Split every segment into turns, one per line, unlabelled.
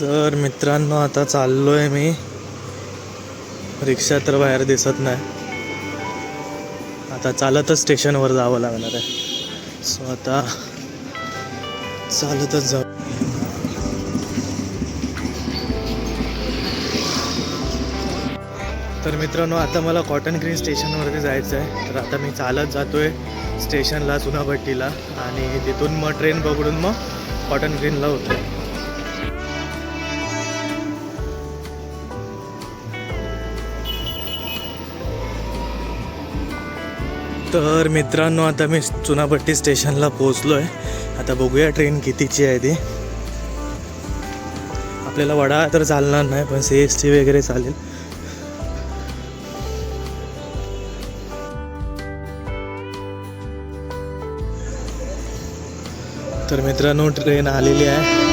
तर मित्रांनो आता चाललो आहे मी. रिक्षा तर बाहेर दिसत नाही. आता चालतच स्टेशनवर जावं लागणार आहे. सो आता चालतच जाऊ. तर मित्रांनो आता मला कॉटन ग्रीन स्टेशनवरती जायचं आहे तर आता मी चालत जातो आहे स्टेशनला चुनाभट्टीला आणि तिथून मग ट्रेन पकडून मग कॉटन ग्रीनला होतो तर मित्रांनो आता मी चुनाभट्टी स्टेशनला पोहोचलो आहे आता बघूया ट्रेन कितीची आहे ती. आपल्याला वडा तर चालणार नाही पण सी एस टी वगैरे चालेल. तर मित्रांनो ट्रेन आलेली आहे.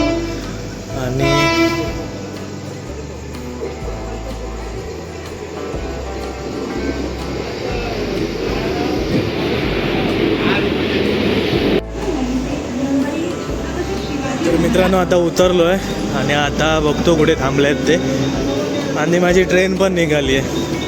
आणि मित्रांनो आता उतरलो आहे आणि आता बघतो कुठे थांबले आहेत ते. आणि माझी ट्रेन पण निघाली आहे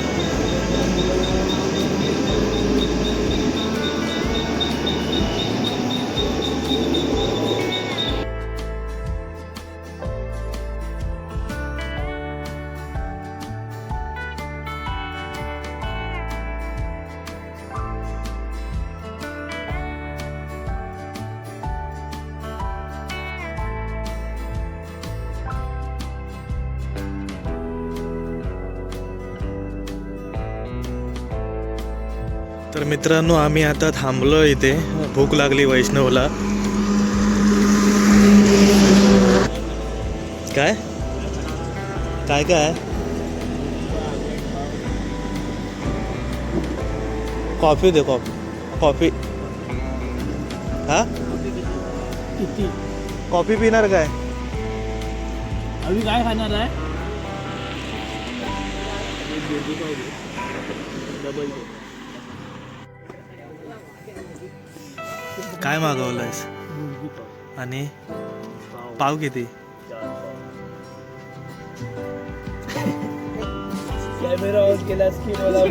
तर मित्रांनो आम्ही आता थांबलो इथे. भूक लागली वैष्णवला. काय? काय काय? कॉफी दे कॉफी. कॉफी. हा?
किती
कॉफी पिणार काय?
अभी काय खाणार आहे? डबल
काय मागवलंयस? आणि
पाव
किती?
कॅमेरा ऑन केलास की मला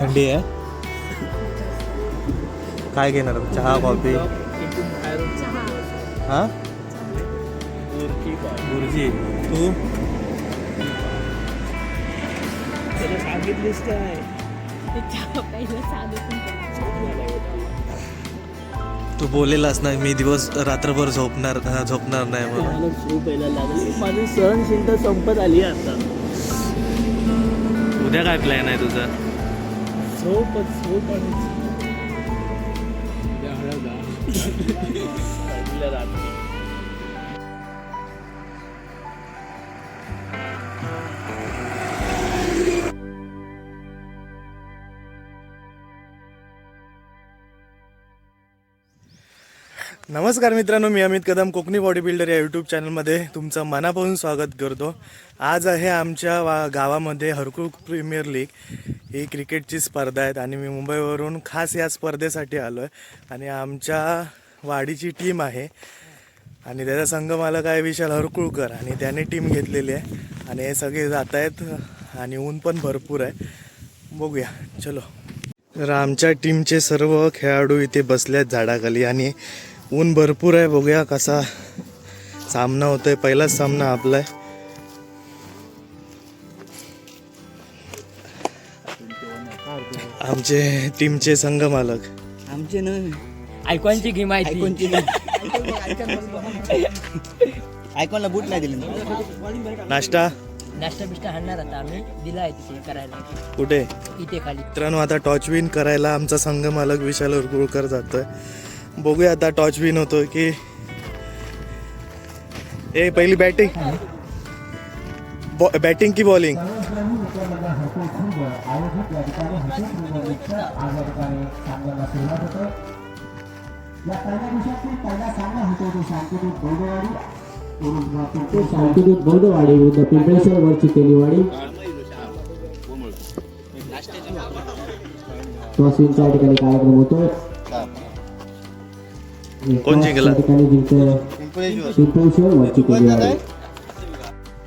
थंडी आहे? काय घेणार? चहा कॉफी? हा? गुरुजी तू?
सांगितलीस काय
तू बोलेलास ना मी दिवस रात्रभर झोपणार झोपणार नाही
मला झोप यायला लागली. माझी सहनशीलता संपत आली आता.
उद्या काय प्लॅन आहे तुझा?
झोपच झोप आणि पहिल्या
नमस्कार मित्रांनो मी अमित कदम कोकणी बॉडी बिल्डर या यूट्यूब चॅनलमध्ये तुमचं मनापासून स्वागत करतो. आज आहे आमच्या वा गावामध्ये हरकुळ प्रीमियर लीग ही क्रिकेटची स्पर्धा आहेत आणि मी मुंबईवरून खास या स्पर्धेसाठी आलो आहे आणि आमच्या वाडीची टीम आहे आणि त्याचा संघ मालक आहे विशाल हरकुळकर आणि त्याने टीम घेतलेली आहे. आणि हे सगळे जात आहेत आणि ऊन पण भरपूर आहे. बघूया चलो. तर आमच्या टीमचे सर्व खेळाडू इथे बसले आहेत झाडाखाली आणि ऊन भरपूर आहे बघूया कसा सामना होतोय. पहिलाच सामना आपला आहे आमचे टीमचे संघ मालक.
आमचे न
ऐकवांची घे माहिती
आयकॉनची आयकॉनला बूट नाही दिले. ना.
नाश्ता?
नाश्ता बिष्टा हाणणार आता आम्ही. दिला आहे तिथे करायला.
कुठे?
इथे खाली.
मित्रांनो आता टॉच विन करायला आमचा संघ मालक विशाल उरकुळकर जातोय. बघूया आता टॉच विन होतो की ए पहिली बॅटिंग बॅटिंग की बॉलिंग
शांतिदूत बौद्धवाडी विरुद्ध पिंपळेश्वर वरची तेलीवाडी ठिकाणी कार्यक्रम होतो
कोण जिंकला?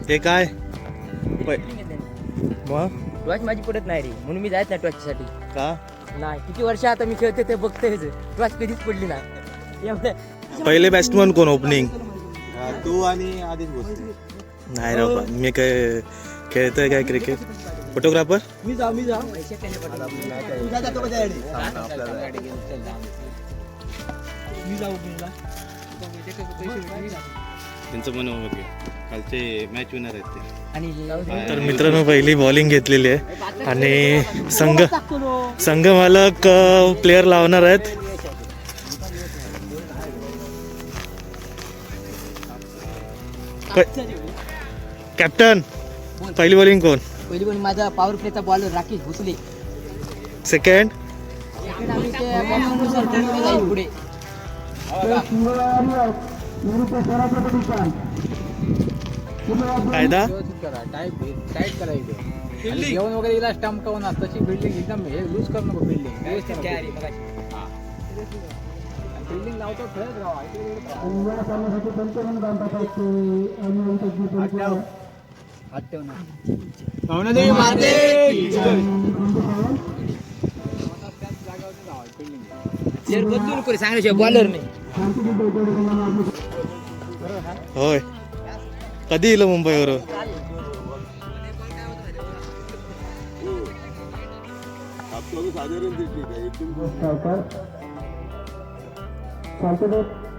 ते काय?
टॉच माझी पडत नाही रे. म्हणून मी जायच नाही टॉचसाठी
का?
नाही. किती वर्ष आता मी खेळते ते बघतोय टॉच कधीच पडली नाही.
पहिले बॅट्समन कोण? ओपनिंग
हा, तू आणि आधीच भोसले.
नाही राव मी काय खेळतोय काय क्रिकेट फोटोग्राफर
मी जा मी जा मी जाऊ
त्यांचं मन ओके कालचे मॅच विनर आहेत ते
आणि
तर मित्रांनो पहिली बॉलिंग घेतलेली आहे आणि संघ संघ मालक प्लेअर लावणार आहेत कॅप्टन पहिली बॉलिंग कोण
पहिली पण माझा पॉवर प्लेचा बॉलर राकेश भोसले
सेकंड
आम्ही ते जाईल पुढे
कायदा?
टाईट करायचं जेवण वगैरे गेला स्टंप का होणार तशी बिल्डिंग एकदम हे लूज करू नको बिल्डिंग बिल्डिंग लावतो खेळत राहा.
बदलून बॉलर नाही.
होय. कधी येईल मुंबईवर?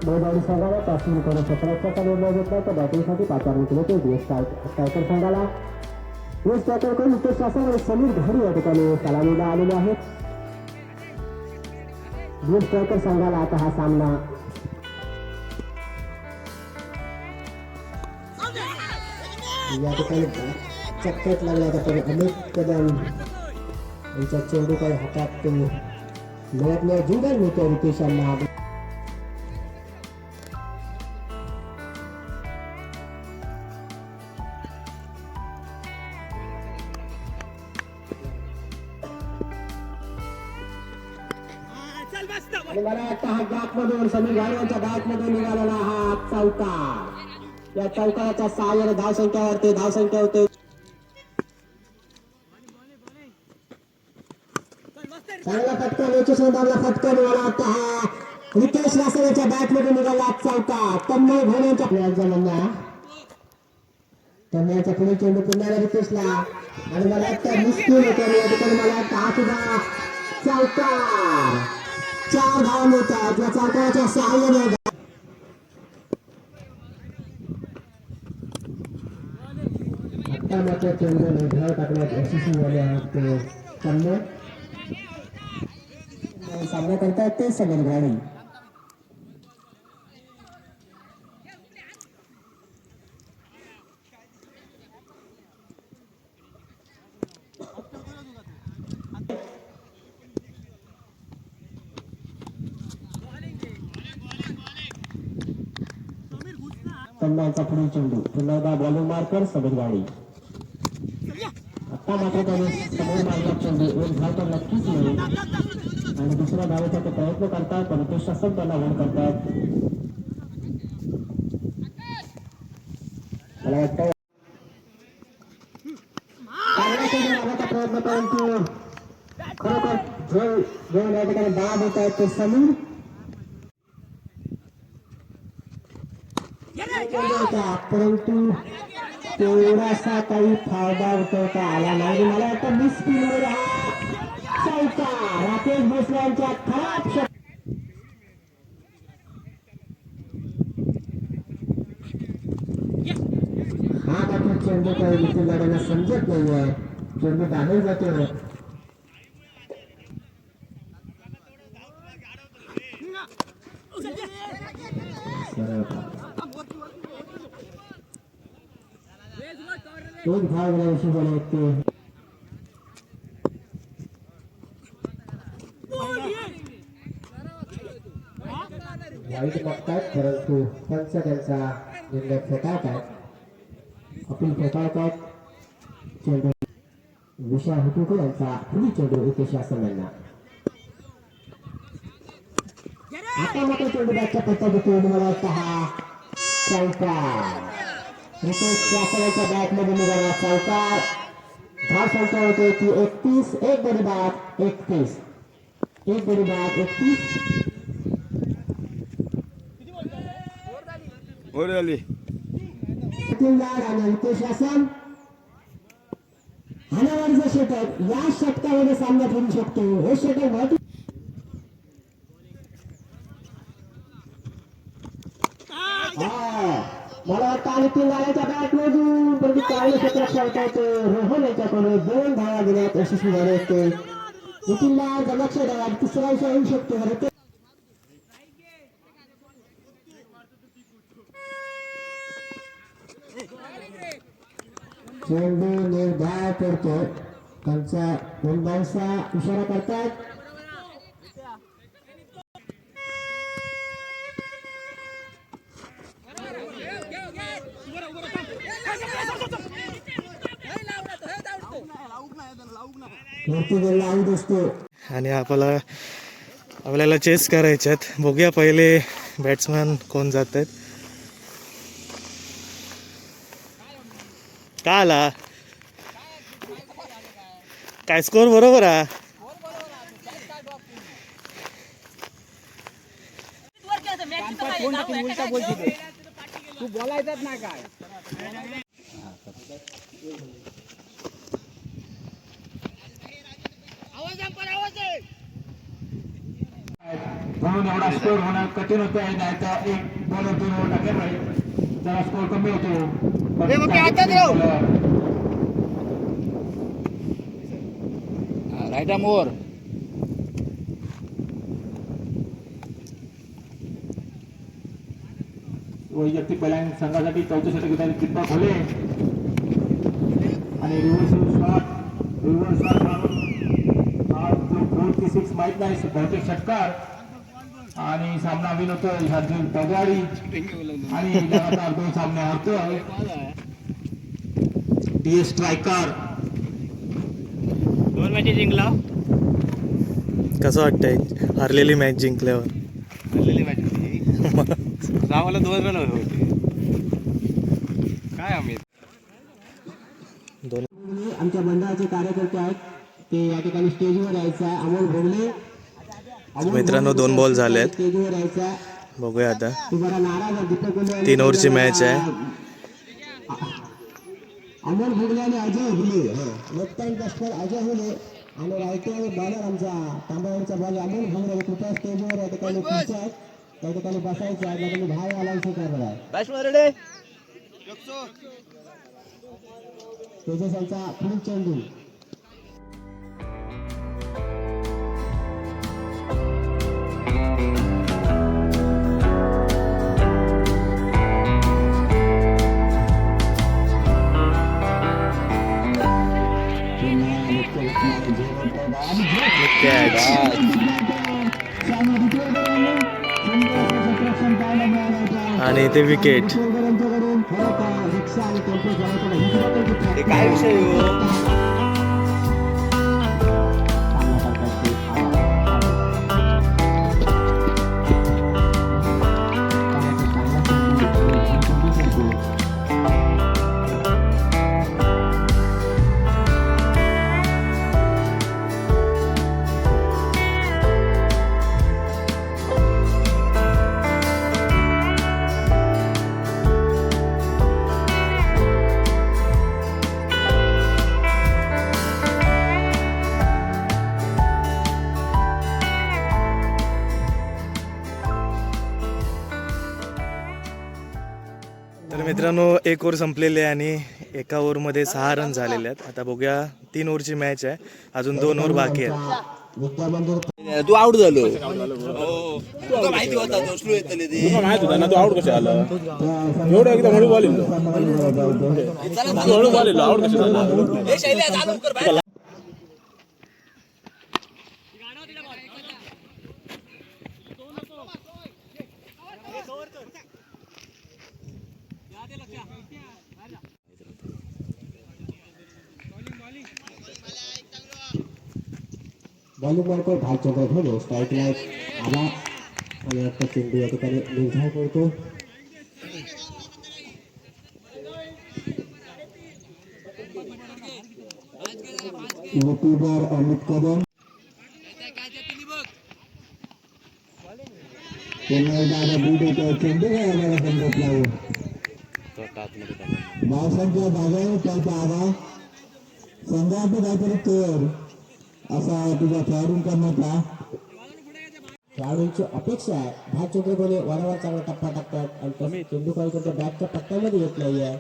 बौद्धवाडी संघाला टॉसिंग करून सतराचा निर्णय घेतला तर बॅटिंगसाठी पाचारण केले ते दिवस स्ट्रायकर संघाला वीस स्ट्रायकर करून नितेश शासन आणि समीर घरी या ठिकाणी सलामीला आलेले आहेत. वीस स्ट्रायकर संघाला आता हा सामना. या ठिकाणी चक्कत लागला होता तरी अनेक कदम यांच्या चेंडू काही हातात ते मिळत नाही जिंगल मिळतो रितेश निघाला आणि वाटतं हा गात मधून समीर गाडवांच्या गात मधून निघालेला हा चौका या चौकाच्या सहाय्याने धावसंख्या वाढते धावसंख्या होते. चांगला फटका याच्या दाबला फटका निघाला वाटतं हा रितेश वासरेच्या बॅटमध्ये निघाला चौका तन्मय भोण्याच्या प्लेअरचा म्हणणं तन्मयचा पुढे चेंडू पुन्हा रितेशला. आणि मला वाटतं मुश्किल होतं या ठिकाणी मला वाटतं हा सुद्धा चौका चार धावा मिळतात या चौकाराच्या सहाय्याने धाव टाकण्यात यशस्वी झाले आहेत ते तन्मय सामना करतायत ते समीर घाणी तन्मयचा पुढील चेंडू. पुन्हा एकदा बॉलिंग मार्कर समीर गाडी. आता मात्र त्याने समोर मारला चेंडू. एक धाव तर नक्कीच येईल. आणि दुसऱ्या धावेचा ते प्रयत्न करतात पण ते शासन त्यांना वन करतात. मला वाटतं परंतु खरोखर जो जो या ठिकाणी बाद होत आहेत ते समीर चेंडू होता परंतु तेवढासा काही फायदा उठवता आला नाही. मला वाटतं मिस स्पीडवर चौथा राकेश भोसले यांच्या खराब शॉट हा मात्र चेंडू काही लढायला समजत नाहीये. चेंडू बाहेर जातो तोच भाग विषयी बोलायचे वाईट बघतात परंतु पंच त्यांचा निर्णय फेटाळतात अपील फेटाळतात चेंडू विषय हुकुको यांचा पुढील चेंडू इथे यांना आता मात्र चेंडू बॅटच्या पत्त्यातून मला वाटतं हा चौकार रितेश शासनाच्या बॅटमध्ये निघाला चौकार धाव संख्या होते ती एकतीस एक बडी बाद एकतीस. एक बडी बाद एकतीस. लाड आणि रितेश शासन हाणावाडीचं षटक या षटकामध्ये सामना फिरू शकतो. हे षटक महत्त्व हा. मला वाटतं आणि तीन गाड्याच्या बॅट मधून परंतु चांगलं क्षेत्र खेळता रोहन यांच्याकडे दोन धावा घेण्यात यशस्वी झाले असते. नितीनला लक्ष द्या तिसरा विषय येऊ शकतो. बरं चेंडू निर्धार करतो. त्यांचा दोन गोलबाऊसचा इशारा करतात असतो.
आणि आपल्याला आपल्याला चेस करायचे आहेत. बघूया पहिले बॅट्समॅन कोण जात आहेत का आला? काय स्कोर बरोबर आहे?
तू बोलायचाच नाही काय.
म्हणून एवढा स्कोर होणं कठीण होतं आहे नाही तर एक दोन दोन ओव्हर टाकले पाहिजे. जरा स्कोर कमी होतो.
राईट मोर
वैयक्तिक पहिल्या संघासाठी चौथं षटक घेतात कितपा खोले. आणि रिव्हर्स शॉट रिव्हर्स शॉट मारून हा जो फोर की सिक्स माहीत नाही बहुतेक षटकार आणि सामना विन होतोय अर्जुन पगवाडी आणि लगातार दोन सामने हरतोय डी स्ट्रायकर.
दोन मॅचेस जिंकला.
कसं वाटतंय? हरलेली मॅच जिंकल्यावर.
हरलेली मॅच होती. गावाला दोन रन होते. काय आम्ही?
दोन
आमच्या मंडळाचे कार्यकर्ते आहेत. ते या ठिकाणी स्टेजवर यायचं आहे. अमोल भोगले अमोल
मित्रांनो, दोन बॉल झालेत.
स्टेजवर यायचं आहे
बघूया आता. तीन ओव्हरची match आहे.
अमोल भोगले आणि Ajay Hule. Left hand batsman Ajay Hule आणि राईट हँड बॉलर आमचा तांबावरचा बॉल अमोल भोगले कृपया स्टेजवर या ठिकाणी खुर्च्या आहेत त्या ठिकाणी बसायचं आहे. त्या ठिकाणी बाहेर आला स्वीकारला आहे. तेजस यांचा पुढील चेंडू.
आणि ते विकेट
काय विषय
तर मित्रांनो एक ओव्हर संपलेली आहे आणि एका ओव्हरमध्ये सहा रन झालेले आहेत. आता बघूया तीन ओव्हरची मॅच आहे. अजून दोन ओव्हर बाकी आहेत.
तू आउट झालो. तुला माहिती होता तो स्लो येतले ते.
माहीत होता ना तू आउट कशा आला? एवढं एकदम हळू बॉल हळू बॉल आउट कशा झाला
bowling marker Bhalchandra Dhoni strike light आला आणि आता चेंडू या ठिकाणी निर्धार करतो युट्यूबर अमित कदम पुन्हा एकदा आता बूट येतो चेंडू काय आम्हाला बंदत नाही
तो आता आतमध्ये टाकला.
मावसांच्या भागाने त्याचा आवाज संघात काहीतरी कर असा तुझ्या खेळाडूंकडनं खेळाडूंची अपेक्षा आहे. भातचंद्र कोणी वारंवार चांगला टप्पा टाकतात. आणि तसे चेंडू काही त्यांच्या बॅटच्या पट्ट्यामध्ये येत नाही आहे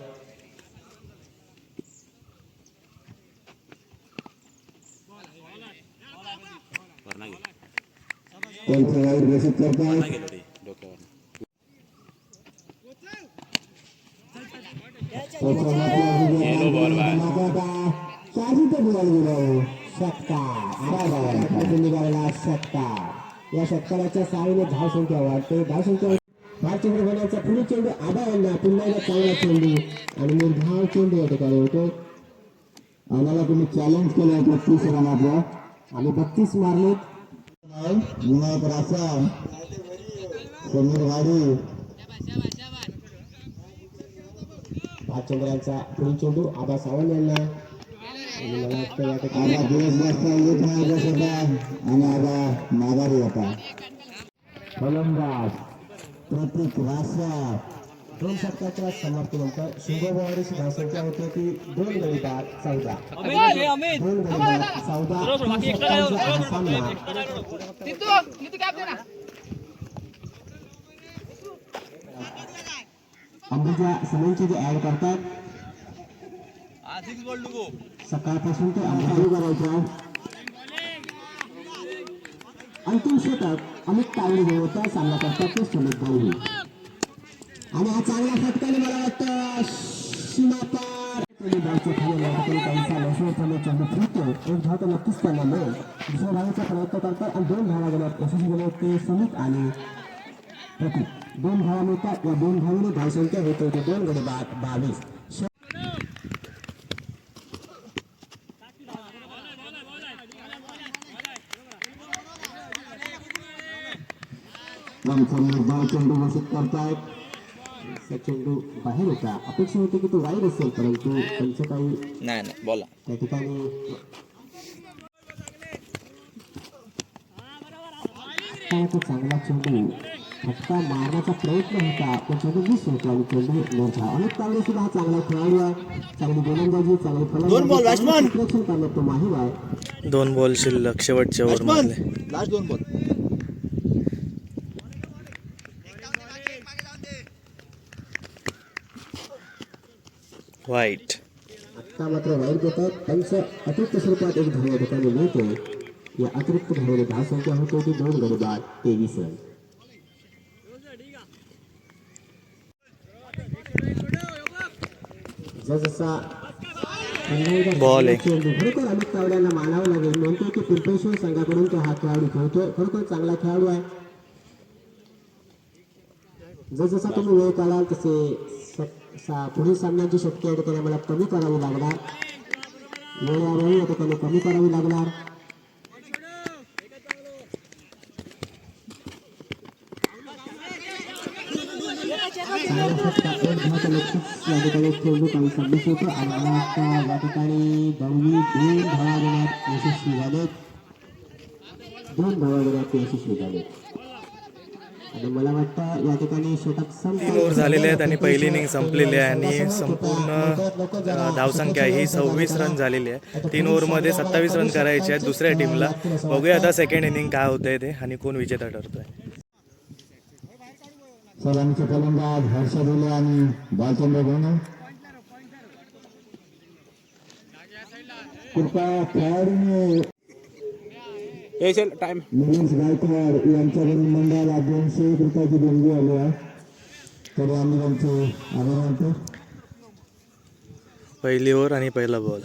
वरना गेलो
त्यांचं वाईट घोषित करतात निघालेला षटकार या षटकाराच्या साहाय्याने धाव संख्या वाढते. धाव संख्या भारचंद्र होण्याचा पुढे चेंडू आबा यांना पुन्हा एकदा चांगला चेंडू आणि निर्धाव चेंडू या ठिकाणी होतो. आम्हाला तुम्ही चॅलेंज केलं बत्तीस रनाचं आम्ही बत्तीस मारलेत विनायक रासा समीर वाडी. भातचंद्रांचा पुढील चेंडू आबा सावंत यांना. आणि मला वाटतं या ठिकाणी दिवस जास्त येत नाही सुद्धा आणि आबा माघारी होता फलंदाज प्रतीक दोन षटकाच्या समाप्तीनंतर शुभवारीची धावसंख्या होती ती दोन गडी बाद चौदा. दोन गडी बाद चौदा. सामना अंबुजा सिमेंटचे जे ऍड करतात. सकाळपासून ते अंबाजू करायचं. अंतिम षटक अमित तावडे जे होता सामना करतात ते सुमित भाऊ आणि हा चांगला फटकाने मला वाटतं सीमा एक धाव तर नक्कीच त्यांना मिळेल. दुसऱ्या धावाचा प्रयत्न करतात आणि दोन धावा गेल्यात यशस्वी गेले ते सुमित आणि प्रतीक. दोन धावा मिळतात. या दोन धावांनी धावसंख्या होत दोन गडे निर्धाव चेंडू घोषित करतायत. चेंडू बाहेर होता. अपेक्षा होती की तो वाईट असेल परंतु त्यांचं काही
नाही नाही बोला.
त्या ठिकाणी चांगला चेंडू. फटका मारण्याचा प्रयत्न होता पण चेंडू मिस होतो आणि चेंडू मोठा अनेक तांबडे सुद्धा हा चांगला खेळाडू आहे. चांगली गोलंदाजी चांगली फलंदाजी. करण्यात तो माहीर आहे.
दोन बॉल शिल्लक. शेवटच्या ओव्हरमधले.
लास्ट दोन बॉल.
वाईट
आत्ता मात्र वाईट घेतात त्यांचं अतिरिक्त स्वरूपात एक धाव या ठिकाणी मिळते या अतिरिक्त संख्या होत होती दोन गडी बाद तेवीस रन जसजसा
Ball आहे.
खरोखर अमित तावड्यांना मानावं लागेल म्हणतो की पिंपळेश्वर संघाकडून तो हा खेळाडू खेळतोय खरोखर चांगला खेळाडू आहे जसजसा तुम्ही वेळ काढाल तसे स- सा- पुढील सामन्यांची शक्ती या त्याने मला कमी करावी लागणार. वेळोवेळी आता ठिकाणी कमी करावी लागणार. या ठिकाणी चेंडू काही सबमिट होतो आणि या ठिकाणी गवळी दोन धावा देण्यात यशस्वी झाले दोन धावा देण्यात यशस्वी झाले आणि मला वाटतं या ठिकाणी षटक
तीन ओव्हर झालेले आहेत आणि पहिली इनिंग संपलेली आहे आणि संपूर्ण धावसंख्या ही सव्वीस रन झालेली आहे. तीन ओव्हरमध्ये सत्तावीस रन करायचे आहेत दुसऱ्या टीमला. बघूया आता सेकंड इनिंग काय होतंय ते आणि कोण विजेता ठरतोय.
सलामीचे फलंदाज हर्ष डोले आणि भालचंद्र धोनी कृपया खेळाडूने
चल टाइम
निलेश गायकवाड यांच्याकडून मंडळाला दोनशे एक रुपयाची देणगी आली आहे. तरी आम्ही त्यांचे आभार मानतो.
पहिली ओव्हर आणि पहिला बॉल.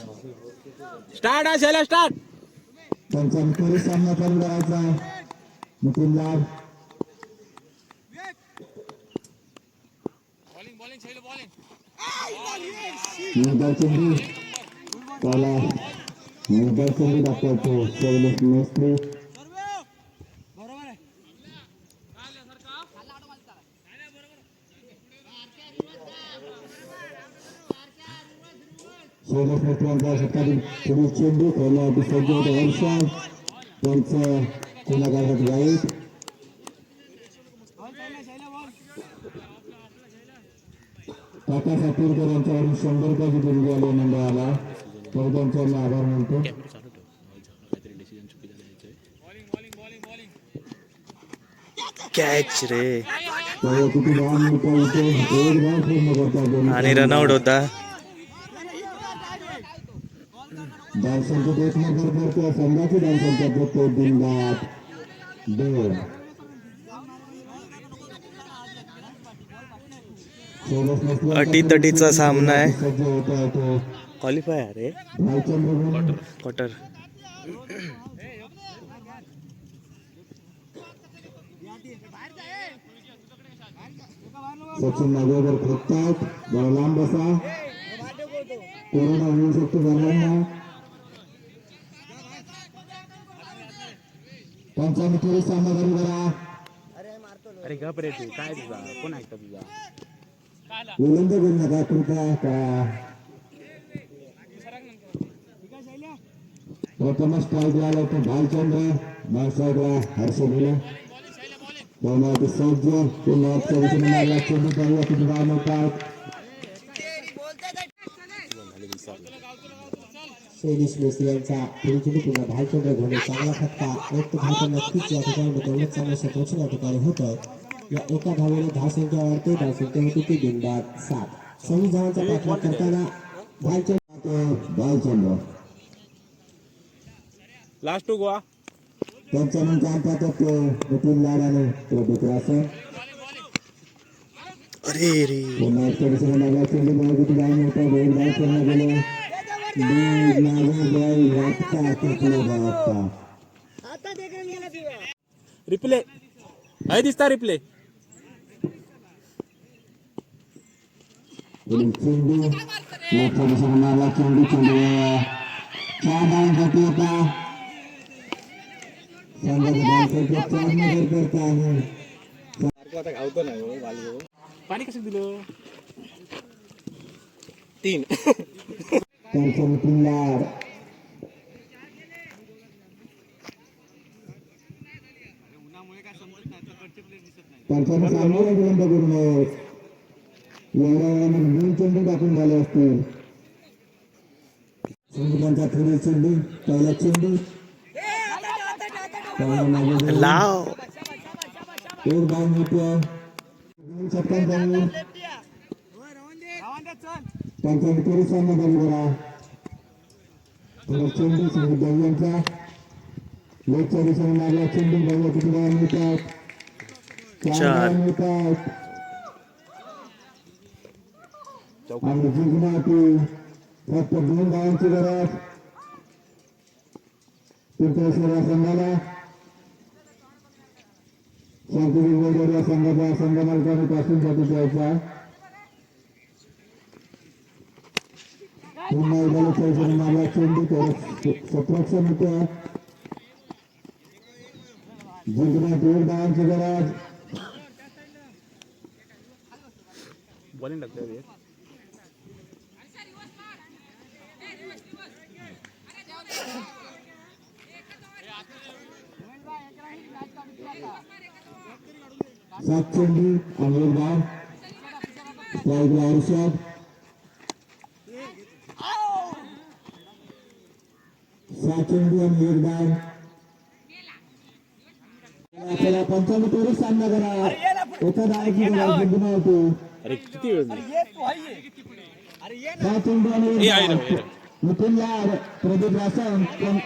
स्टार्ट आहे चला स्टार्ट
त्यांचा विक्टोरी सामना चालू करायचा आहे. नितीन
चेंडू. पहिला निर्धार चेंडू दाखवतो शैलेश मेस्त्री शैलेश मेस्त्री यांचा षटकातील चेंडू खेळण्यासाठी सज्ज होते वर्षा त्यांचं पुण्याकारासाठी वाईट काका सातूरकर यांच्यावरून शंभर रुपयाची देणगी आली मंडळाला. तर त्यांचे मी आभार मानतो
कॅच रे आणि रनआउट होता
एक नंबर करतो संघाची दोन
अटीतटीचा सामना आहे. क्वालिफाय अरे क्वार्टर
सचिन नागोदर खोकतात जरा लांब बसा. कोरोना होऊ शकतो सर्वांना पंचावन्न थोडी सामना करा
अरे गप रे तू काय तुझा? कोण ऐकतं तुझा?
विलंब करू नका कृपया करा. प्रथम स्ट्राईक आला तो भालचंद्र बाळसाहेबला हर्ष दिला दोनावरती सज्ज पुन्हा चौथी मारला चेंडू पाहिजे किती धाव मिळतात शैलेश मेस्त्री यांचा पुढे पुन्हा भालचंद्र घोडे चांगला फटका एक धाव तर नक्कीच या ठिकाणी तेवढंच चांगलं संरक्षण या ठिकाणी होतं या एका धावेने धाव संख्या वाढते धाव संख्या होती ती बिंदात सात। सव्वीस धावांचा पाठलाग करताना भालचंद्र भालचंद्र
लास्ट टू गोवा
त्यांच्यानंतर आणतात ते नितीन लाडाने तो विक्रासन
अरे रे।
पुन्हा थोडीसं लागला चेंडू बॉल किती धाव मिळतात एक धाव पूर्ण गेले बीड नागोबाई वाटता कुठले बाप्पा
रिप्ले आहे दिसता रिप्ले
पुढील चेंडू मागच्या दिशेने मारला चेंडू चेंडू चार धावांसाठी होता संघाचा धावसंख्या चार नंबर करता आहे
पाणी कसं दिलं
त्यांच्या विलंब करून एवढ्या दोन चेंडू टाकून झाले असतील चेंडू पहिला चेंडू
लाव
एक धाव दोन त्यांच्या सामना करा चेंडू संगीत दहाव्यांचा लेगच्या दिशेने चेंडू किती धावा मिळतात चार
चार.
मिळतात आणि फक्त दोन धावांची गरज पिंपळेश्वर संघाला सांस्कृतिक बोर्डवर या संघाचा संघ मालकाने पासूनसाठी द्यायचा पुन्हा एकदा चौसरी मारला चेंडू तर सतराशे मीटर जिंकण्यात एक धावांची गरज
बॉलिंग लागतं रे
सात चेंडू एक धाव स्ट्राईकला औषध सात चेंडू आणि एक धाव आपल्याला पंचावन्न तोडून सामना करा एका धावाची गरज जिंकणं होतो
अरे किती वेळ?
सात चेंडू आणि एक नितीन लाड प्रदीप पंच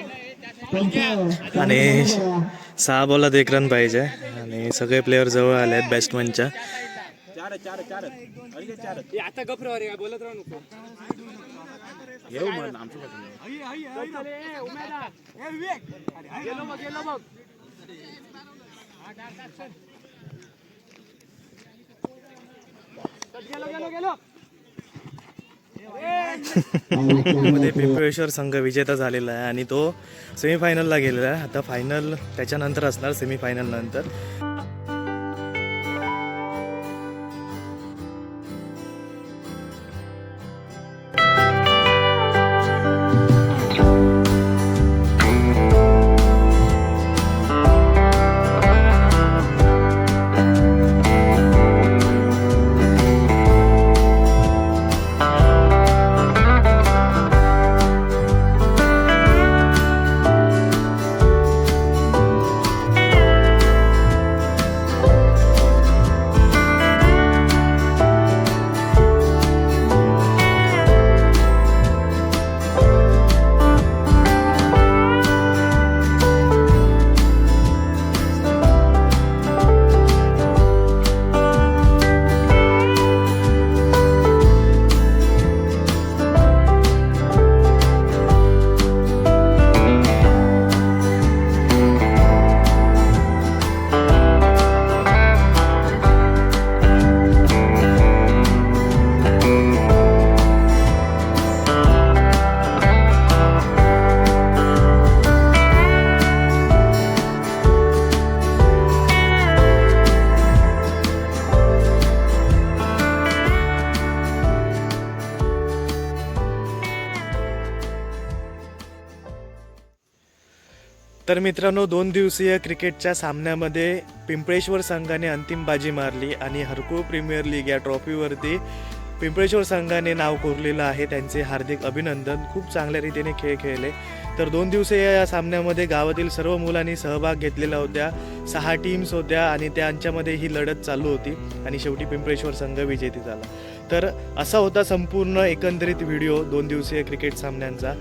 आणि सहा बॉलात एक रन पाहिजे. आणि सगळे प्लेअर जवळ आले आहेत बॅट्समनच्या
गेलो बघ गेलो बघ
मध्ये पिंपळेश्वर संघ विजेता झालेला आहे आणि तो सेमीफायनलला गेलेला आहे. आता फायनल त्याच्यानंतर असणार सेमीफायनल नंतर. तर मित्रांनो दोन दिवसीय क्रिकेटच्या सामन्यामध्ये पिंपळेश्वर संघाने अंतिम बाजी मारली आणि हरकुळ प्रीमियर लीग या ट्रॉफीवरती पिंपळेश्वर संघाने नाव कोरलेलं आहे. त्यांचे हार्दिक अभिनंदन. खूप चांगल्या रीतीने खेळ खेळले. तर दोन दिवसीय या सामन्यामध्ये गावातील सर्व मुलांनी सहभाग घेतलेला होत्या. सहा टीम्स होत्या आणि त्यांच्यामध्ये ही लढत चालू होती आणि शेवटी पिंपळेश्वर संघ विजेती झाला तर असा होता संपूर्ण एकंदरीत व्हिडिओ दोन दिवसीय क्रिकेट सामन्यांचा.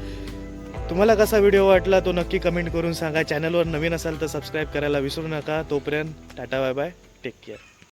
तुम्हाला कसा व्हिडिओ वाटला तो नक्की कमेंट करून सांगा. चॅनलवर नवीन असाल तर सबस्क्राईब करायला विसरू नका. तोपर्यंत tata bye bye take care